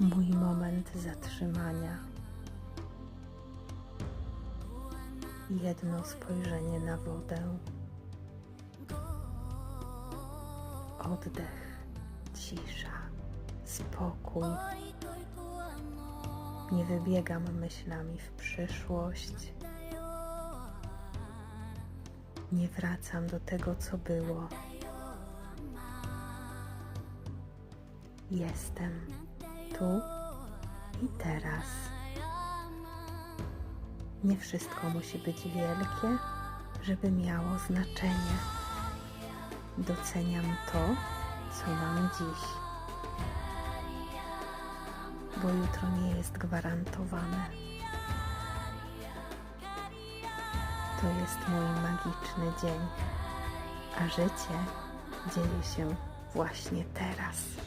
mój moment zatrzymania. Jedno spojrzenie na wodę, oddech, cisza, spokój. Nie wybiegam myślami w przyszłość. Nie wracam do tego, co było. Jestem tu i teraz. Nie wszystko musi być wielkie, żeby miało znaczenie. Doceniam to, co mam dziś, bo jutro nie jest gwarantowane. To jest mój magiczny dzień, a życie dzieje się właśnie teraz.